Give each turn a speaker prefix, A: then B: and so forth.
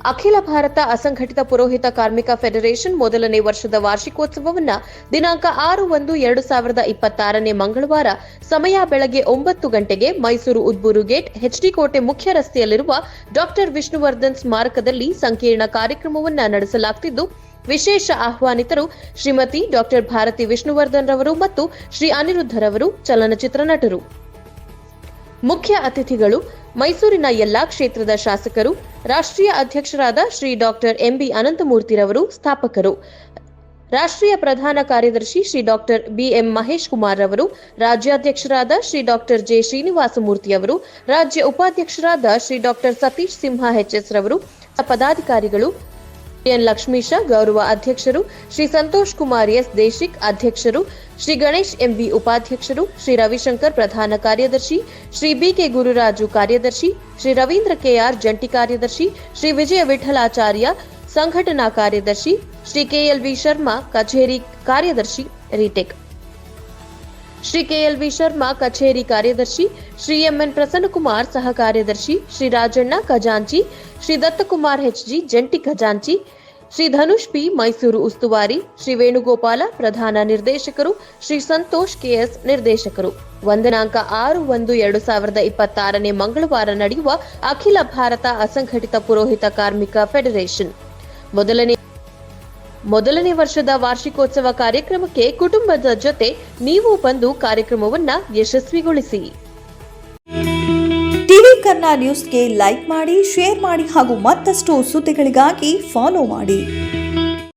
A: ಅಖಿಲ ಭಾರತ ಅಸಂಘಟಿತ ಪುರೋಹಿತ ಕಾರ್ಮಿಕ ಫೆಡರೇಷನ್ ಮೊದಲನೇ ವರ್ಷದ ವಾರ್ಷಿಕೋತ್ಸವವನ್ನ ದಿನಾಂಕ ಆರು ಒಂದು ಎರಡು ಸಾವಿರದ ಇಪ್ಪತ್ತಾರನೇ ಮಂಗಳವಾರ ಸಮಯ ಬೆಳಗ್ಗೆ ಒಂಬತ್ತು ಗಂಟೆಗೆ ಮೈಸೂರು ಉದ್ಬೂರು ಗೇಟ್ ಎಚ್ಡಿ ಕೋಟೆ ಮುಖ್ಯ ರಸ್ತೆಯಲ್ಲಿರುವ ಡಾಕ್ಟರ್ ವಿಷ್ಣುವರ್ಧನ್ ಸ್ಮಾರಕದಲ್ಲಿ ಸಂಕೀರ್ಣ ಕಾರ್ಯಕ್ರಮವನ್ನ ನಡೆಸಲಾಗುತ್ತಿದ್ದು ವಿಶೇಷ ಆಹ್ವಾನಿತರು ಶ್ರೀಮತಿ ಡಾಕ್ಟರ್ ಭಾರತಿ ವಿಷ್ಣುವರ್ಧನ್ ರವರು ಮತ್ತು ಶ್ರೀ ಅನಿರುದ್ಧರವರು ಚಲನಚಿತ್ರ ನಟರು. ಮುಖ್ಯ ಅತಿಥಿಗಳು ಮೈಸೂರಿನ ಎಲ್ಲಾ ಕ್ಷೇತ್ರದ ಶಾಸಕರು, ರಾಷ್ಟ್ರೀಯ ಅಧ್ಯಕ್ಷರಾದ ಶ್ರೀ ಡಾಕ್ಟರ್ ಎಂಬಿ ಅನಂತಮೂರ್ತಿರವರು ಸ್ಥಾಪಕರು. ರಾಷ್ಟ್ರೀಯ ಪ್ರಧಾನ ಕಾರ್ಯದರ್ಶಿ Shri doctor B M Mahesh Kumar ರವರು, ರಾಜ್ಯಾಧ್ಯಕ್ಷರಾದ ಶ್ರೀ ಡಾಕ್ಟರ್ ಜೆ ಶ್ರೀನಿವಾಸಮೂರ್ತಿ ಅವರು, ರಾಜ್ಯ ಉಪಾಧ್ಯಕ್ಷರಾದ Shri doctor Satish Simha H S ರವರು, ಪದಾಧಿಕಾರಿಗಳು ಎನ್ ಲಕ್ಷ್ಮೀಶ, ಗೌರವ ಅಧ್ಯಕ್ಷರು ಶ್ರೀ ಸಂತೋಷ್ ಕುಮಾರ್ ಎಸ್ ದೇಶಿಕ್ ಅಧ್ಯಕ್ಷರು, ಶ್ರೀ ಗಣೇಶ್ ಎಂವಿ ಉಪಾಧ್ಯಕ್ಷರು, ಶ್ರೀ ರವಿಶಂಕರ್ ಪ್ರಧಾನ ಕಾರ್ಯದರ್ಶಿ, ಶ್ರೀ ಬಿಕೆ ಗುರುರಾಜು ಕಾರ್ಯದರ್ಶಿ, ಶ್ರೀ ರವೀಂದ್ರ ಕೆಆರ್ ಜಂಟಿ ಕಾರ್ಯದರ್ಶಿ, ಶ್ರೀ ವಿಜಯ ವಿಠಲಾಚಾರ್ಯ ಸಂಘಟನಾ ಕಾರ್ಯದರ್ಶಿ, ಶ್ರೀ ಕೆಎಲ್ವಿ ಶರ್ಮಾ ಕಚೇರಿ ಕಾರ್ಯದರ್ಶಿ, ರಿಟೆಕ್. ಶ್ರೀ ಕೆಎಲ್ವಿ ಶರ್ಮಾ ಕಚೇರಿ ಕಾರ್ಯದರ್ಶಿ, ಶ್ರೀ ಎಂಎನ್ ಪ್ರಸನ್ನಕುಮಾರ್ ಸಹ ಕಾರ್ಯದರ್ಶಿ, ಶ್ರೀ ರಾಜಣ್ಣ ಖಜಾಂಚಿ, ಶ್ರೀ ದತ್ತಕುಮಾರ್ ಎಚ್ಜಿ ಜಂಟಿ ಖಜಾಂಚಿ, ಶ್ರೀ ಧನುಷ್ ಪಿ ಮೈಸೂರು ಉಸ್ತುವಾರಿ, ಶ್ರೀ ವೇಣುಗೋಪಾಲ ಪ್ರಧಾನ ನಿರ್ದೇಶಕರು, ಶ್ರೀ ಸಂತೋಷ್ ಕೆಎಸ್ ನಿರ್ದೇಶಕರು. ವಂದನಾಂಕ ಆರು ಒಂದು ಎರಡು ಸಾವಿರದ ಇಪ್ಪತ್ತಾರನೇ ಮಂಗಳವಾರ ನಡೆಯುವ ಅಖಿಲ ಭಾರತ ಅಸಂಘಟಿತ ಪುರೋಹಿತ ಕಾರ್ಮಿಕ ಫೆಡರೇಷನ್. ಮೊದಲನೇ ಮೊದಲನೇ ವರ್ಷದ ವಾರ್ಷಿಕೋತ್ಸವ ಕಾರ್ಯಕ್ರಮಕ್ಕೆ ಕುಟುಂಬದ ಜೊತೆ ನೀವು ಬಂದು ಕಾರ್ಯಕ್ರಮವನ್ನ ಯಶಸ್ವಿಗೊಳಿಸಿ.
B: ಟಿವಿ ಕರ್ನಾ ನ್ಯೂಸ್ಗೆ ಲೈಕ್ ಮಾಡಿ, ಶೇರ್ ಮಾಡಿ ಹಾಗೂ ಮತ್ತಷ್ಟು ಸುದ್ದಿಗಳಿಗಾಗಿ ಫಾಲೋ ಮಾಡಿ.